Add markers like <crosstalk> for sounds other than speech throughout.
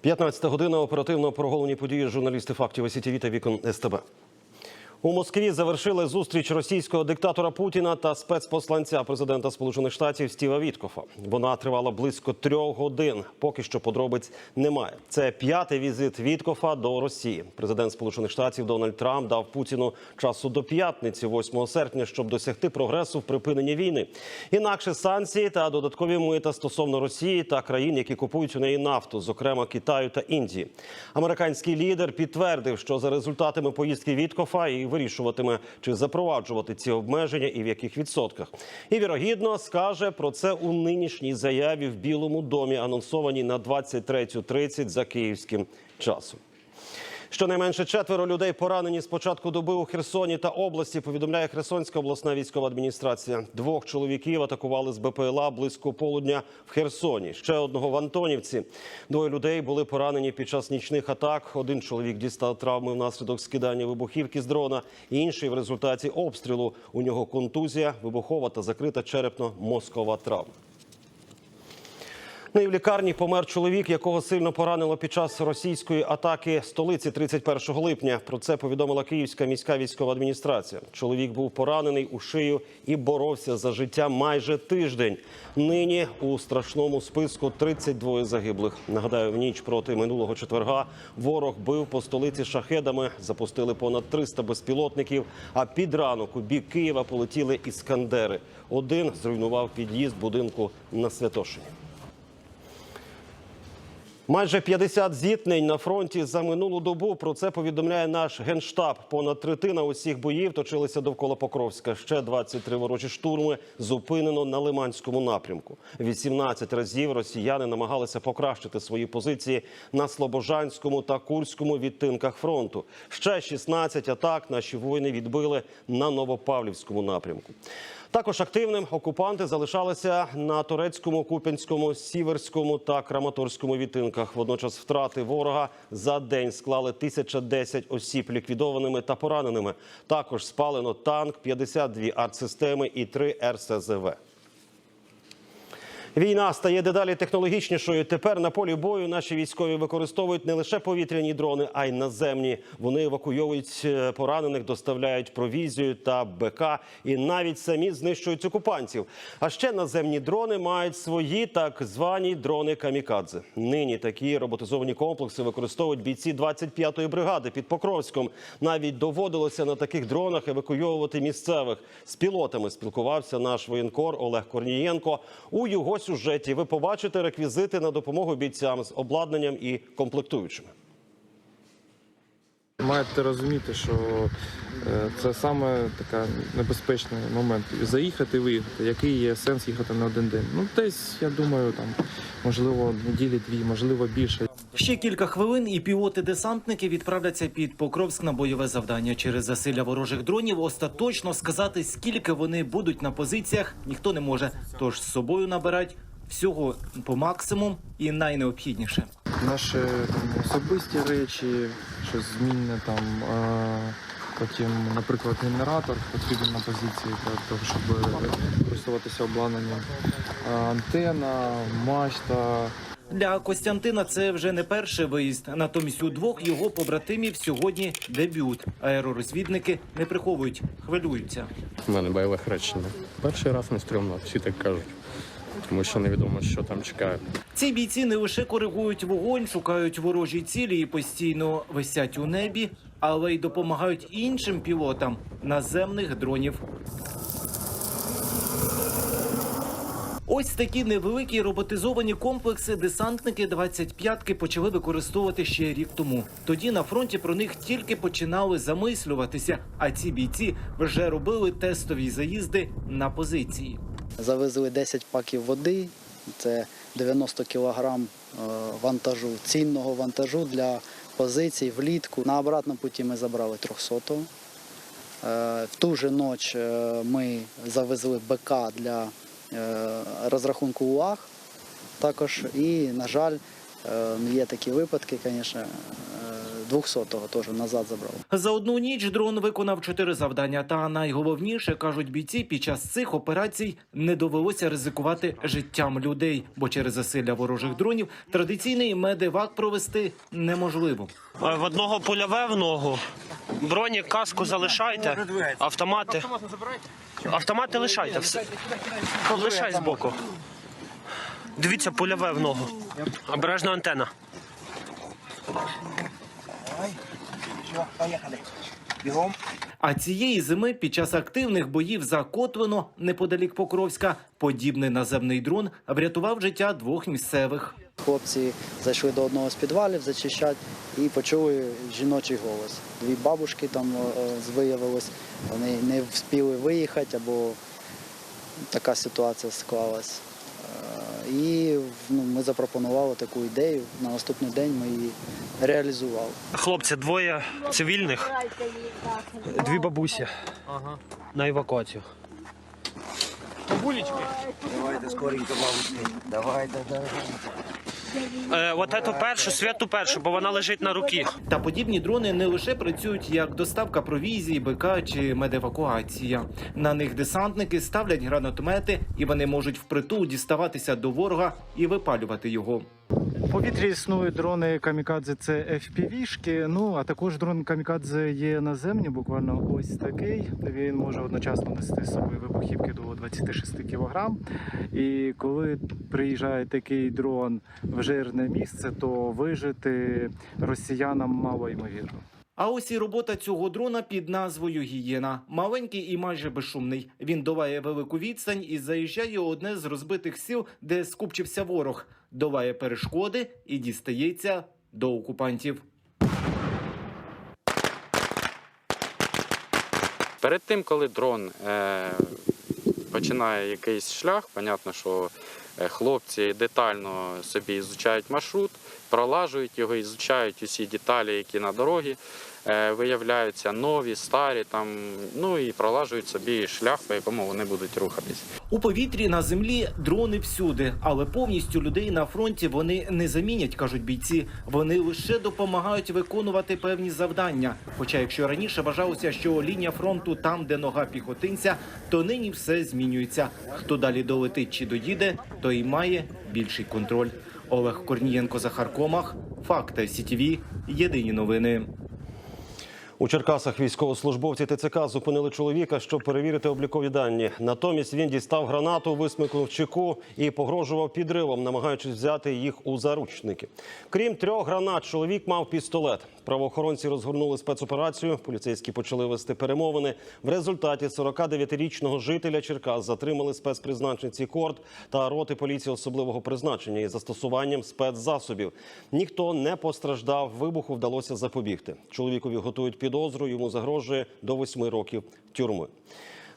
15 година оперативно проголені події журналісти фактів СІТВ та вікон СТБ. У Москві завершили зустріч російського диктатора Путіна та спецпосланця президента Сполучених Штатів Стіва Віткофа. Вона тривала близько трьох годин. Поки що подробиць немає. Це п'ятий візит Віткофа до Росії. Президент Сполучених Штатів Дональд Трамп дав Путіну часу до п'ятниці, 8 серпня, щоб досягти прогресу в припиненні війни. Інакше санкції та додаткові мита стосовно Росії та країн, які купують у неї нафту, зокрема Китаю та Індії. Американський лідер підтвердив, що за результатами поїздки Віткофа і вирішуватиме, чи запроваджувати ці обмеження і в яких відсотках. І вірогідно скаже про це у нинішній заяві в Білому домі, анонсованій на 23.30 за київським часом. Щонайменше четверо людей поранені з початку доби у Херсоні та області. Повідомляє Херсонська обласна військова адміністрація. Двох чоловіків атакували з БПЛА близько полудня в Херсоні. Ще одного в Антонівці. Двоє людей були поранені під час нічних атак. Один чоловік дістав травми внаслідок скидання вибухівки з дрона. Інший в результаті обстрілу. У нього контузія, вибухова та закрита черепно-мозкова травма. Ну в лікарні помер чоловік, якого сильно поранило під час російської атаки столиці 31 липня. Про це повідомила Київська міська військова адміністрація. Чоловік був поранений у шию і боровся за життя майже тиждень. Нині у страшному списку 32 загиблих. Нагадаю, в ніч проти минулого четверга ворог бив по столиці шахедами. Запустили понад 300 безпілотників. А під ранок у бік Києва полетіли іскандери. Один зруйнував під'їзд будинку на Святошині. Майже 50 зіткнень на фронті за минулу добу. Про це повідомляє наш генштаб. Понад третина усіх боїв точилися довкола Покровська. Ще 23 ворожі штурми зупинено на Лиманському напрямку. 18 разів росіяни намагалися покращити свої позиції на Слобожанському та Курському відтинках фронту. Ще 16 атак наші воїни відбили на Новопавлівському напрямку. Також активним окупанти залишалися на турецькому, куп'янському, сіверському та краматорському відтинках. Водночас втрати ворога за день склали 1010 осіб ліквідованими та пораненими. Також спалено танк, 52 артсистеми і 3 РСЗВ. Війна стає дедалі технологічнішою. Тепер на полі бою наші військові використовують не лише повітряні дрони, а й наземні. Вони евакуйовують е, поранених, доставляють провізію та БК і навіть самі знищують окупантів. А ще наземні дрони мають свої так звані дрони камікадзе. Нині такі роботизовані комплекси використовують бійці 25-ї бригади під Покровськом. Навіть доводилося на таких дронах евакуйовувати місцевих. З пілотами спілкувався наш воєнкор Олег Корнієнко. У його сюжеті ви побачите реквізити на допомогу бійцям з обладнанням і комплектуючими. Маєте розуміти, що е, це саме така небезпечний момент. Заїхати і виїхати. Який є сенс їхати на один день? Ну, десь, я думаю, там можливо неділі-дві, можливо більше. Ще кілька хвилин, і пілоти-десантники відправляться під Покровськ на бойове завдання. Через засилля ворожих дронів остаточно сказати, скільки вони будуть на позиціях, ніхто не може. Тож з собою набирать всього по максимум і найнеобхідніше. Наші там, особисті речі, щось змінне там. Е, Потім, наприклад, генератор потрібен на позиції для того, щоб користуватися обладнанням. Антена, мачта, Для Костянтина це вже не перший виїзд. Натомість у двох його побратимів сьогодні дебют. Аеророзвідники не приховують, хвилюються. У мене бойове хрещення. Перший раз не стрімно, всі так кажуть. Тому що невідомо, що там чекає. Ці бійці не лише коригують вогонь, шукають ворожі цілі і постійно висять у небі, але й допомагають іншим пілотам наземних дронів. Ось такі невеликі роботизовані комплекси десантники 25-ки почали використовувати ще рік тому. Тоді на фронті про них тільки починали замислюватися, а ці бійці вже робили тестові заїзди на позиції. Завезли 10 паків води, це 90 кілограм е, вантажу, цінного вантажу для позицій влітку. На обратному путі ми забрали 300. Е, В ту же ніч е, ми завезли БК для розрахунку УАГ також. І, на жаль, є такі випадки, звісно, 200-го теж назад забрали. За одну ніч дрон виконав чотири завдання. Та найголовніше кажуть бійці, під час цих операцій не довелося ризикувати життям людей, бо через засилля ворожих дронів традиційний медевак провести неможливо. Е, В одного пульове в ногу. Бронік, каску залишайте. Автомати. Автомати лишайте. Все. Лишай збоку. Дивіться, пульове в ногу. Обережна антена. А цієї зими під час активних боїв за Котвино, неподалік Покровська, подібний наземний дрон врятував життя двох місцевих. Хлопці зайшли до одного з підвалів зачищати і почули жіночий голос. Дві бабушки там е, е, виявилось, вони не встигли виїхати або така ситуація склалась. І ну, ми запропонували таку ідею. На наступний день ми її реалізували. Хлопці, двоє цивільних. Дві бабусі. На евакуацію. Давайте скоренько, бабусі. Давайте, давайте. Е, от ету першу, святу першу, бо вона лежить на руки. Та подібні дрони не лише працюють як доставка провізії, БК чи медевакуація. На них десантники ставлять гранатомети, і вони можуть впритул діставатися до ворога і випалювати його. В повітрі існують дрони камікадзе, це FPV-шки, Ну а також дрон камікадзе є наземні, буквально ось такий. Він може одночасно нести з собою вибухівки до 26 кг. І коли приїжджає такий дрон в жирне місце, то вижити росіянам мало ймовірно. А ось і робота цього дрона під назвою Гієна. Маленький і майже безшумний. Він долає велику відстань і заїжджає одне з розбитих сіл, де скупчився ворог, долає перешкоди і дістається до окупантів. Перед тим, коли дрон е, починає якийсь шлях, понятно, що е, хлопці детально собі ізучають маршрут, пролажують його, ізучають усі деталі, які на дорогі, виявляються нові, старі, там, ну і пролажують собі шлях, по якому вони будуть рухатись. У повітрі на землі дрони всюди, але повністю людей на фронті вони не замінять, кажуть бійці. Вони лише допомагають виконувати певні завдання. Хоча, якщо раніше вважалося, що лінія фронту там, де нога піхотинця, то нині все змінюється. Хто далі долетить чи доїде, той має більший контроль. Олег Корнієнко Захар Комах, Факти СІТВ, Єдині новини. У Черкасах військовослужбовці ТЦК зупинили чоловіка, щоб перевірити облікові дані. Натомість він дістав гранату, висмикнув чеку і погрожував підривом, намагаючись взяти їх у заручники. Крім трьох гранат, чоловік мав пістолет. Правоохоронці розгорнули спецоперацію. Поліцейські почали вести перемовини. В результаті 49-річного жителя Черкас затримали спецпризначенці корд та роти поліції особливого призначення із застосуванням спецзасобів. Ніхто не постраждав. Вибуху вдалося запобігти. Чоловікові готують підозру. Йому загрожує до восьми років тюрми.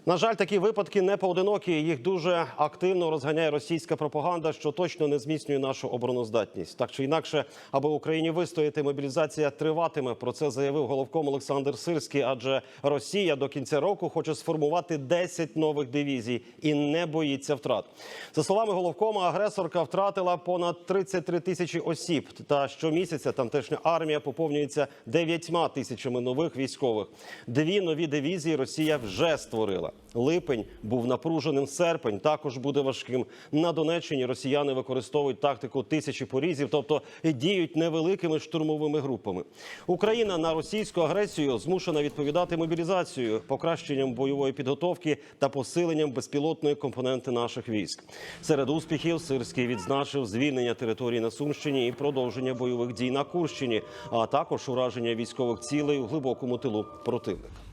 На жаль, такі випадки не поодинокі. Їх дуже активно розганяє російська пропаганда, що точно не зміцнює нашу обороноздатність. Так чи інакше, аби Україні вистояти, мобілізація триватиме. Про це заявив головком Олександр Сирський. Адже Росія до кінця року хоче сформувати 10 нових дивізій і не боїться втрат. За словами головкома, агресорка втратила понад 33 тисячі осіб. Та щомісяця тамтешня армія поповнюється 9 тисячами нових військових. Дві нові дивізії Росія вже створила. Липень був напруженим. Серпень також буде важким. На Донеччині росіяни використовують тактику тисячі порізів, тобто діють невеликими штурмовими групами. Україна на російську агресію змушена відповідати мобілізацією, покращенням бойової підготовки та посиленням безпілотної компоненти наших військ. Серед успіхів Сирський відзначив звільнення території на Сумщині і продовження бойових дій на Курщині, а також ураження військових цілей у глибокому тилу противника.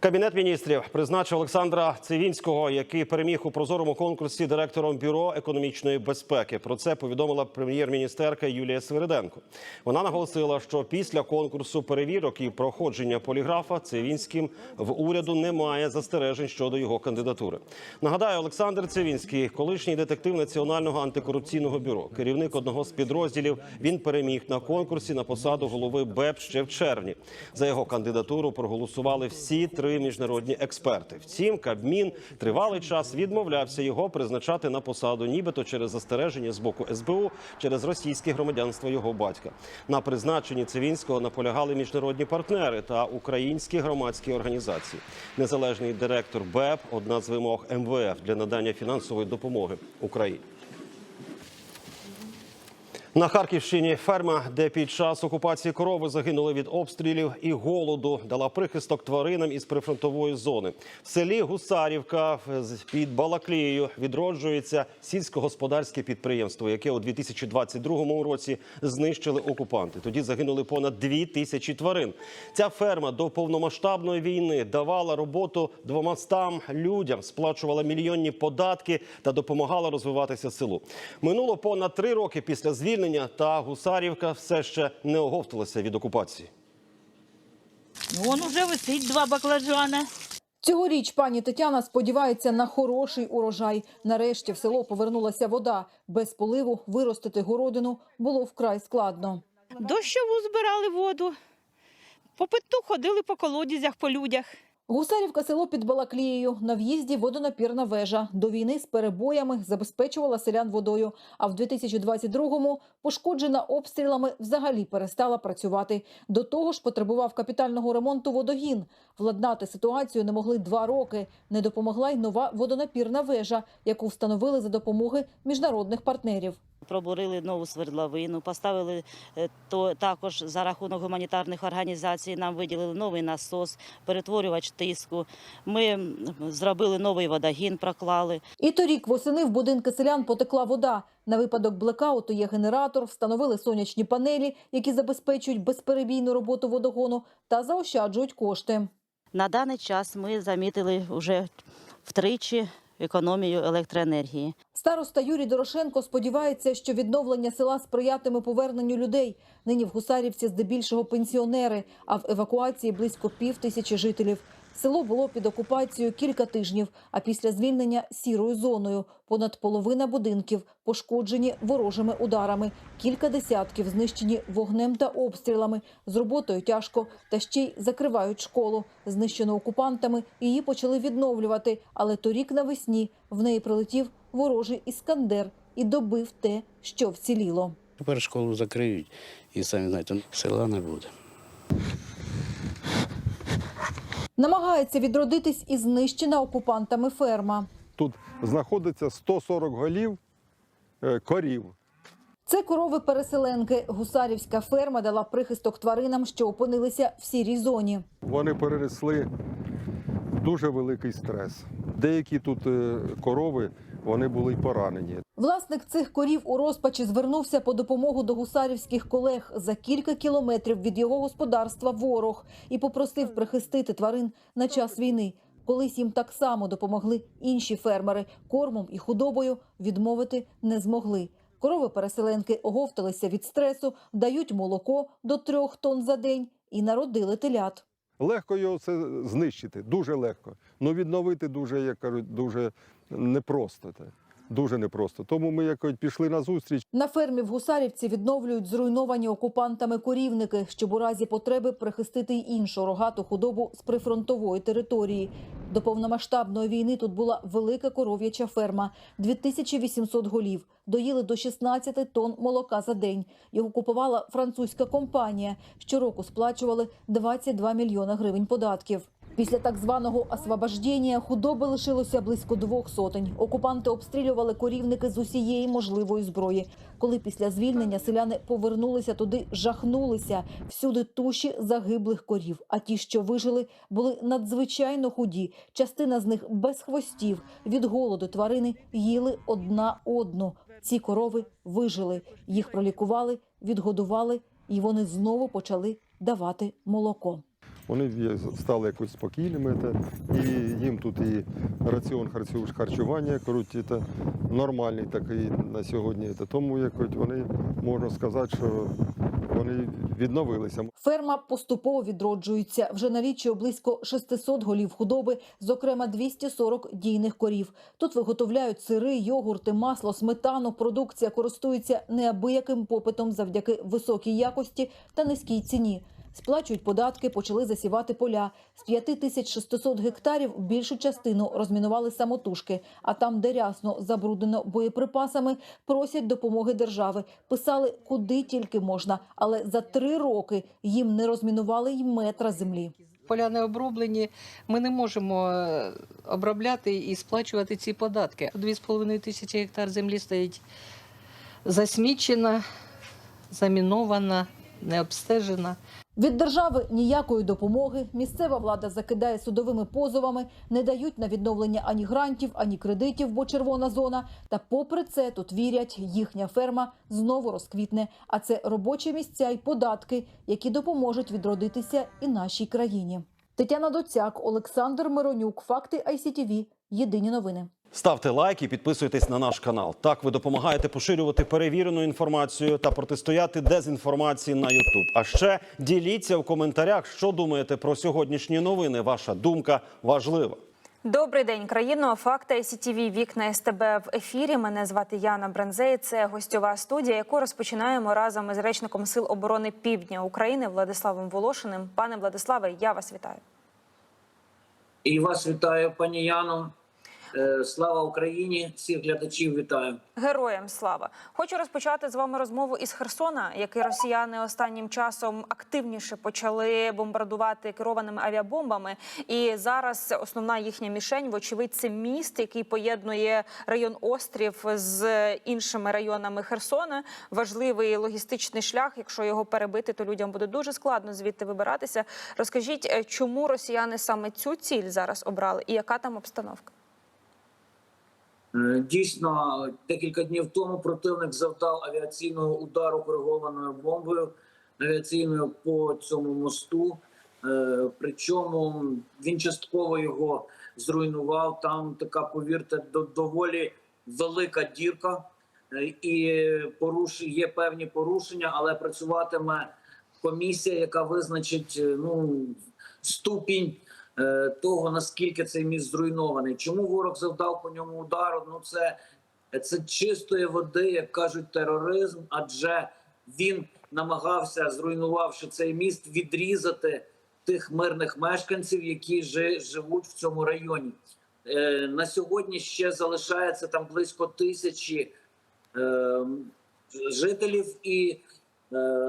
Кабінет міністрів призначив Олександра Цивінського, який переміг у прозорому конкурсі директором бюро економічної безпеки. Про це повідомила прем'єр-міністерка Юлія Свириденко. Вона наголосила, що після конкурсу перевірок і проходження поліграфа Цивінським в уряду немає застережень щодо його кандидатури. Нагадаю, Олександр Цивінський, колишній детектив Національного антикорупційного бюро, керівник одного з підрозділів. Він переміг на конкурсі на посаду голови БЕП ще в червні. За його кандидатуру проголосували всі три три міжнародні експерти. Втім, Кабмін тривалий час відмовлявся його призначати на посаду, нібито через застереження з боку СБУ через російське громадянство його батька. На призначенні Цивінського наполягали міжнародні партнери та українські громадські організації. Незалежний директор БЕП одна з вимог МВФ для надання фінансової допомоги Україні. На Харківщині ферма, де під час окупації корови загинули від обстрілів і голоду, дала прихисток тваринам із прифронтової зони. В селі Гусарівка під Балаклією відроджується сільськогосподарське підприємство, яке у 2022 році знищили окупанти. Тоді загинули понад дві тисячі тварин. Ця ферма до повномасштабної війни давала роботу двомастам людям, сплачувала мільйонні податки та допомагала розвиватися селу. Минуло понад три роки після звільнення, та Гусарівка все ще не оговталася від окупації. Вон уже висить два баклажани. Цьогоріч пані Тетяна сподівається на хороший урожай. Нарешті в село повернулася вода. Без поливу виростити городину було вкрай складно. Дощову збирали воду. По питу ходили по колодязях, по людях. Гусарівка село під Балаклією. На в'їзді водонапірна вежа. До війни з перебоями забезпечувала селян водою. А в 2022-му пошкоджена обстрілами взагалі перестала працювати. До того ж потребував капітального ремонту водогін. Владнати ситуацію не могли два роки. Не допомогла й нова водонапірна вежа, яку встановили за допомоги міжнародних партнерів. Пробурили нову свердловину, поставили е, то також за рахунок гуманітарних організацій. Нам виділили новий насос, перетворювач тиску. Ми зробили новий водогін, проклали. І торік восени в будинки селян потекла вода. На випадок блекауту є генератор, встановили сонячні панелі, які забезпечують безперебійну роботу водогону та заощаджують кошти. На даний час ми замітили вже втричі економію електроенергії. Староста Юрій Дорошенко сподівається, що відновлення села сприятиме поверненню людей. Нині в Гусарівці здебільшого пенсіонери, а в евакуації близько пів тисячі жителів. Село було під окупацією кілька тижнів, а після звільнення сірою зоною. Понад половина будинків пошкоджені ворожими ударами, кілька десятків знищені вогнем та обстрілами. З роботою тяжко, та ще й закривають школу. Знищено окупантами, її почали відновлювати. Але торік навесні в неї прилетів ворожий іскандер і добив те, що вціліло. Тепер школу закриють і самі знаєте, села не буде. Намагається відродитись і знищена окупантами ферма. Тут знаходиться 140 голів е, корів. Це корови-переселенки. Гусарівська ферма дала прихисток тваринам, що опинилися в сірій зоні. Вони перенесли дуже великий стрес. Деякі тут е, корови вони були й поранені. Власник цих корів у розпачі звернувся по допомогу до гусарівських колег за кілька кілометрів від його господарства ворог і попросив прихистити тварин на час війни. Колись їм так само допомогли інші фермери. Кормом і худобою відмовити не змогли. Корови-переселенки оговталися від стресу, дають молоко до трьох тонн за день і народили телят. Легко його це знищити, дуже легко. Ну відновити дуже, як кажуть, дуже непросто. Дуже непросто. Тому ми якось пішли на зустріч. На фермі в Гусарівці відновлюють зруйновані окупантами корівники, щоб у разі потреби прихистити й іншу рогату худобу з прифронтової території. До повномасштабної війни тут була велика коров'яча ферма, 2800 голів. Доїли до 16 тонн молока за день. Його купувала французька компанія. Щороку сплачували 22 мільйона гривень податків. Після так званого освобождення худоби лишилося близько двох сотень. Окупанти обстрілювали корівники з усієї можливої зброї. Коли після звільнення селяни повернулися туди, жахнулися всюди туші загиблих корів. А ті, що вижили, були надзвичайно худі. Частина з них без хвостів. Від голоду тварини їли одна одну. Ці корови вижили. Їх пролікували, відгодували, і вони знову почали давати молоко. Вони стали якось спокійними. Та, і їм тут і раціон харчу- харчування кажуть, це нормальний такий на сьогодні. Та, тому якось вони можна сказати, що вони відновилися. Ферма поступово відроджується. Вже налічує близько 600 голів худоби, зокрема 240 дійних корів. Тут виготовляють сири, йогурти, масло, сметану. Продукція користується неабияким попитом завдяки високій якості та низькій ціні. Сплачують податки, почали засівати поля. З 5600 гектарів більшу частину розмінували самотужки. А там, де рясно забруднено боєприпасами, просять допомоги держави. Писали куди тільки можна, але за три роки їм не розмінували й метра землі. Поля не оброблені, ми не можемо е, обробляти і сплачувати ці податки. 2,5 тисячі гектар землі стоїть засмічена, замінована, не обстежена. Від держави ніякої допомоги. Місцева влада закидає судовими позовами, не дають на відновлення ані грантів, ані кредитів, бо червона зона. Та попри це тут вірять, їхня ферма знову розквітне. А це робочі місця й податки, які допоможуть відродитися і нашій країні. Тетяна Доцяк, Олександр Миронюк. Факти ICTV. Єдині новини. Ставте лайк і підписуйтесь на наш канал. Так ви допомагаєте поширювати перевірену інформацію та протистояти дезінформації на YouTube. А ще діліться в коментарях, що думаєте про сьогоднішні новини. Ваша думка важлива. Добрий день, країно. Факти СІТВ вікна СТБ в ефірі. Мене звати Яна Бранзей. Це гостьова студія, яку розпочинаємо разом із речником Сил оборони Півдня України Владиславом Волошиним. Пане Владиславе, я вас вітаю. І вас вітаю, пані Яно. Е, Слава Україні! Всіх глядачів вітаю. Героям слава! Хочу розпочати з вами розмову із Херсона, який росіяни останнім часом активніше почали бомбардувати керованими авіабомбами. І зараз основна їхня мішень, вочевидь, це міст, який поєднує район Острів з іншими районами Херсона. Важливий логістичний шлях. Якщо його перебити, то людям буде дуже складно звідти вибиратися. Розкажіть, е, чому росіяни саме цю ціль зараз обрали, і яка там обстановка? Е, Дійсно, декілька днів тому противник завдав авіаційного удару коригованою бомбою авіаційною по цьому мосту. Е, Причому він частково його зруйнував. Там така, повірте, доволі велика дірка, Е, і поруш... є певні порушення, але працюватиме комісія, яка визначить ну, ступінь того, наскільки цей міст зруйнований. Чому ворог завдав по ньому удару? Ну це, це чистої води, як кажуть, тероризм, адже він намагався, зруйнувавши цей міст, відрізати тих мирних мешканців, які жи- живуть в цьому районі. Е, на сьогодні ще залишається там близько тисячі е, жителів, і, е,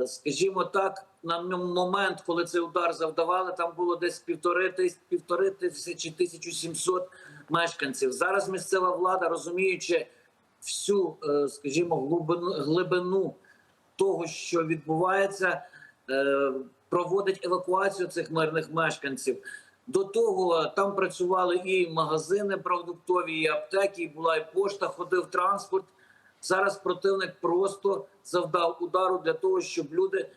скажімо так, на момент, коли цей удар завдавали, там було десь півтори тисячі, півтори тисячі 1700 мешканців. Зараз місцева влада, розуміючи всю, е, скажімо, глибину, глибину того, що відбувається, е, проводить евакуацію цих мирних мешканців. До того там працювали і магазини продуктові, і аптеки, і була і пошта, ходив транспорт. Зараз противник просто завдав удару для того, щоб люди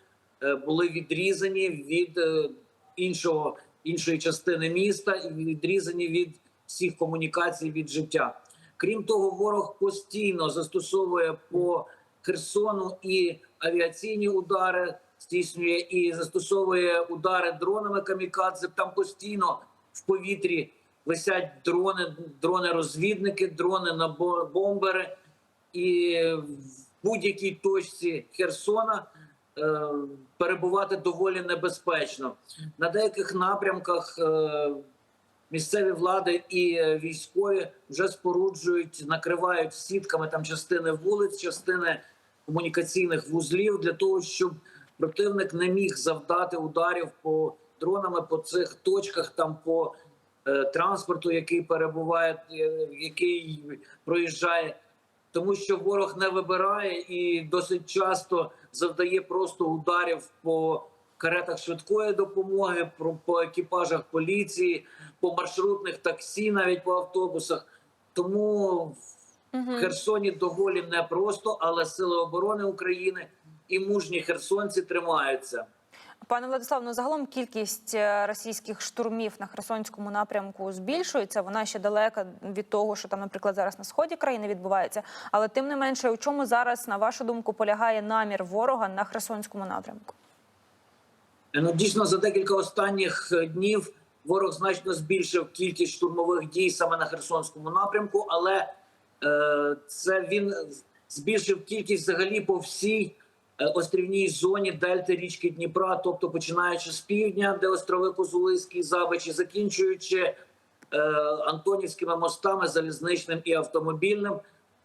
е, були відрізані від е, іншого іншої частини міста і відрізані від всіх комунікацій від життя. Крім того, ворог постійно застосовує по Херсону і авіаційні удари, здійснює і застосовує удари дронами камікадзе. Там постійно в повітрі висять дрони, дрони-розвідники, дрони на бомбери, і в будь-якій точці Херсона е, перебувати доволі небезпечно. На деяких напрямках е, місцеві влади і військові вже споруджують, накривають сітками там частини вулиць, частини комунікаційних вузлів для того, щоб противник не міг завдати ударів по дронами по цих точках, там по е, транспорту, який перебуває, е, який проїжджає. Тому що ворог не вибирає і досить часто завдає просто ударів по каретах швидкої допомоги, по екіпажах поліції, по маршрутних таксі, навіть по автобусах. Тому в Херсоні доволі непросто, але сили оборони України і мужні херсонці тримаються. Пане Владислав, ну загалом кількість е, російських штурмів на Херсонському напрямку збільшується. Вона ще далека від того, що там, наприклад, зараз на сході країни відбувається. Але тим не менше, у чому зараз, на вашу думку, полягає намір ворога на Херсонському напрямку? Ну дійсно за декілька останніх е, днів ворог значно збільшив кількість штурмових дій саме на Херсонському напрямку, але е, це він збільшив кількість взагалі по всій е, острівній зоні дельти річки Дніпра, тобто починаючи з півдня, де острови Козулиський, Забич, закінчуючи е, Антонівськими мостами, залізничним і автомобільним.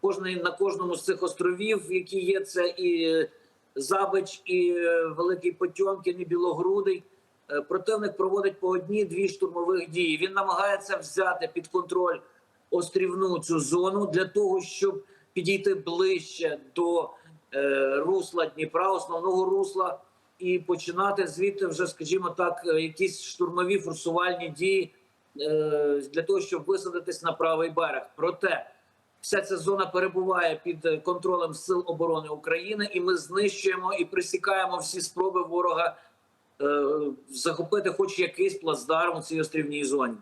Кожний на кожному з цих островів, які є, це і Забич, і е, Великий Потьомкін, і Білогрудий. Е, Противник проводить по одній-дві штурмових дії. Він намагається взяти під контроль острівну цю зону для того, щоб підійти ближче до е, русла Дніпра, основного русла, і починати звідти вже, скажімо так, е, якісь штурмові форсувальні дії е, для того, щоб висадитись на правий берег. Проте вся ця зона перебуває під е, контролем сил оборони України, і ми знищуємо і присікаємо всі спроби ворога е, захопити хоч якийсь плацдарм у цій острівній зоні.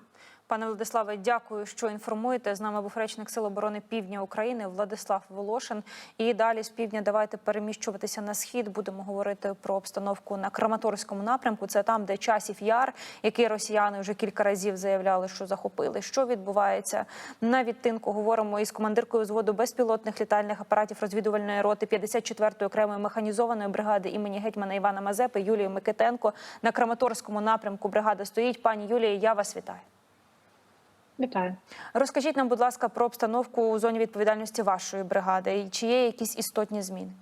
Пане Владиславе, дякую, що інформуєте. З нами був речник Сил оборони Півдня України Владислав Волошин. І далі з півдня давайте переміщуватися на схід. Будемо говорити про обстановку на Краматорському напрямку. Це там, де часів яр, який росіяни вже кілька разів заявляли, що захопили. Що відбувається на відтинку? Говоримо із командиркою зводу безпілотних літальних апаратів розвідувальної роти 54-ї окремої механізованої бригади імені гетьмана Івана Мазепи Юлією Микитенко. На Краматорському напрямку бригада стоїть. Пані Юлія, я вас вітаю. Вітаю. Розкажіть нам, будь ласка, про обстановку у зоні відповідальності вашої бригади. І Чи є якісь істотні зміни?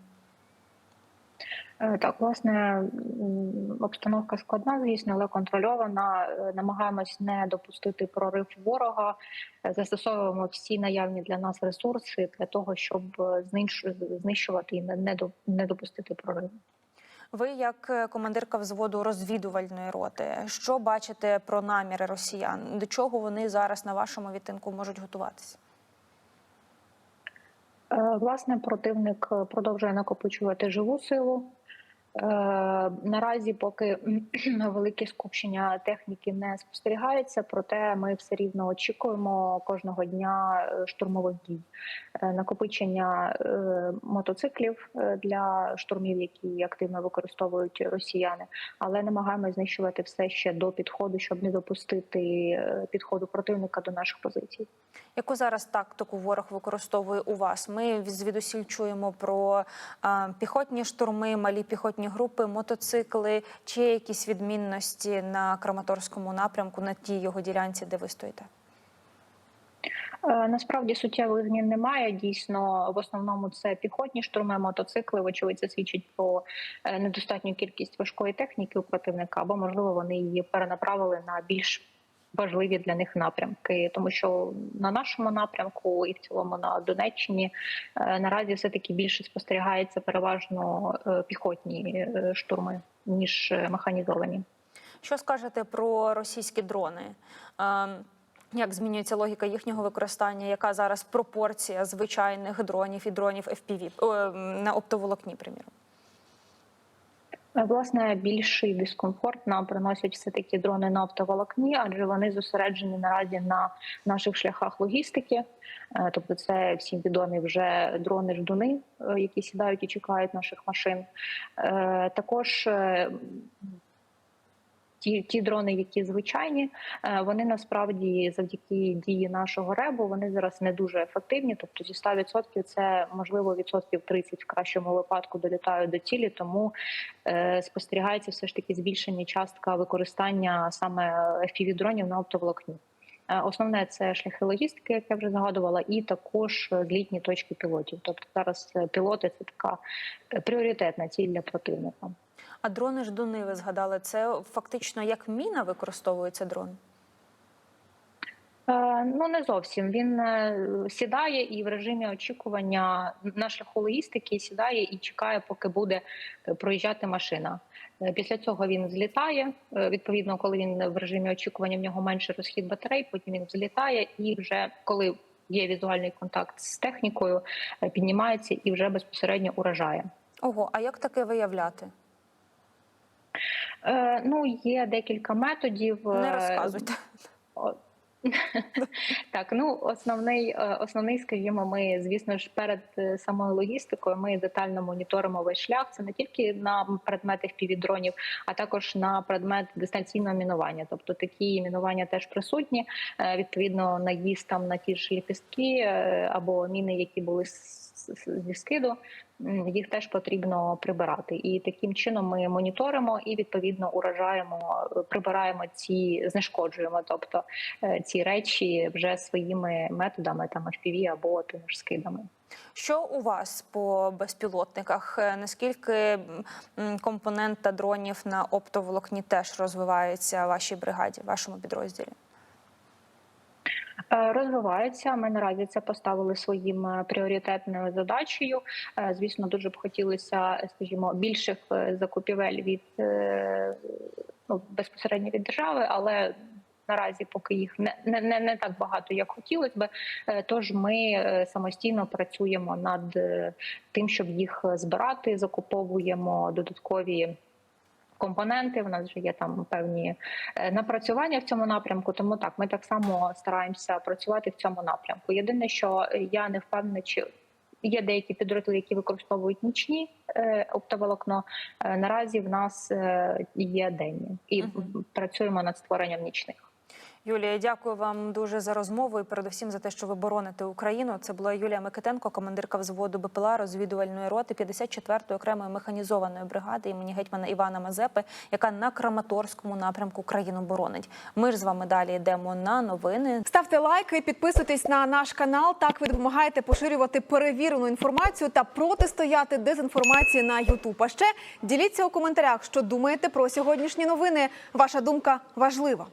Е, Так, власне, обстановка складна, звісно, але контрольована. Е, Намагаємось не допустити прорив ворога. Е, Застосовуємо всі наявні для нас ресурси для того, щоб знищувати і не- не до- не допустити прориву. Ви, як е, командирка взводу розвідувальної роти, що бачите про наміри росіян? До чого вони зараз на вашому відтинку можуть готуватися? Е, Власне, противник е, продовжує накопичувати живу силу. Е, Наразі, поки <clears throat> велике скупчення техніки не спостерігається, проте ми все рівно очікуємо кожного дня е, штурмових дій. Е, Накопичення мотоциклів для штурмів, які активно використовують росіяни, але намагаємося знищувати все ще до підходу, щоб не допустити підходу противника до наших позицій. Яку зараз тактику ворог використовує у вас? Ми звідусіль чуємо про піхотні штурми, малі піхотні групи, мотоцикли. Чи є якісь відмінності на Краматорському напрямку на тій його ділянці, де ви стоїте? Е, Насправді суттєвих змін немає. Дійсно, в основному це піхотні штурми, мотоцикли. Вочевидь, це свідчить про е, недостатню кількість важкої техніки у противника, або можливо вони її перенаправили на більш важливі для них напрямки, тому що на нашому напрямку і в цілому на Донеччині е, наразі все таки більше спостерігається переважно е, піхотні е, штурми ніж механізовані. Що скажете про російські дрони? Як змінюється логіка їхнього використання? Яка зараз пропорція звичайних дронів і дронів FPV на оптоволокні, приміром? Власне, більший дискомфорт нам приносять все таки дрони на оптоволокні, адже вони зосереджені наразі на наших шляхах логістики. Е, Тобто, це всім відомі вже дрони ждуни, е, які сідають і чекають наших машин. Е, Також ті, ті дрони, які звичайні, е, вони насправді завдяки дії нашого ребу вони зараз не дуже ефективні. Тобто зі 100% це можливо відсотків 30 в кращому випадку долітають до цілі, тому е, спостерігається все ж таки збільшення частка використання саме fpv дронів на оптоволокні. Е, Основне це шляхи логістики, як я вже згадувала, і також злітні точки пілотів. Тобто зараз е, пілоти це така пріоритетна ціль для противника. А дрони ждуни, ви згадали, це фактично як міна використовується дрон? Е, Ну не зовсім. Він е, сідає і в режимі очікування на шляху логістики сідає і чекає, поки буде проїжджати машина. Е, Після цього він злітає. Відповідно, коли він в режимі очікування, в нього менший розхід батарей. Потім він взлітає, і вже коли є візуальний контакт з технікою, піднімається і вже безпосередньо уражає. Ого, а як таке виявляти? Е, Ну є декілька методів. Не Е, розказуйте. <laughs> Так, ну основний, е, основний, скажімо, ми, звісно ж, перед е, самою логістикою ми детально моніторимо весь шлях. Це не тільки на предмет FPV-дронів, а також на предмет дистанційного мінування. Тобто такі мінування теж присутні. Відповідно, наїзд там на ті ж ліпістки або міни, які були зі скиду, їх теж потрібно прибирати. І таким чином ми моніторимо і відповідно уражаємо, прибираємо ці, знешкоджуємо, тобто е, ці речі вже своїми методами, там FPV або тими ж скидами. Що у вас по безпілотниках? Е, Наскільки компонента дронів на оптоволокні теж розвивається в вашій бригаді, в вашому підрозділі? Е, Розвивається. Ми наразі це поставили своїм е, пріоритетною задачею. Е, Звісно, дуже б хотілося, скажімо, більших закупівель від ну, безпосередньо від держави, але наразі поки їх не, не, не, не так багато, як хотілося би. Тож ми самостійно працюємо над тим, щоб їх збирати, закуповуємо додаткові. Компоненти в нас вже є там певні е, напрацювання в цьому напрямку. Тому так ми так само стараємося працювати в цьому напрямку. Єдине, що я не впевнена, чи є деякі підрозділи, які використовують нічні е, оптоволокно. Е, наразі в нас є денні і Мгм. працюємо над створенням нічних. Юлія, дякую вам дуже за розмову і передусім за те, що ви бороните Україну. Це була Юлія Микитенко, командирка взводу БПЛА розвідувальної роти 54-ї окремої механізованої бригади імені гетьмана Івана Мазепи, яка на Краматорському напрямку країну боронить. Ми ж з вами далі йдемо на новини. Ставте лайки, підписуйтесь на наш канал. Так ви допомагаєте поширювати перевірену інформацію та протистояти дезінформації на Ютуб. А ще діліться у коментарях, що думаєте про сьогоднішні новини. Ваша думка важлива.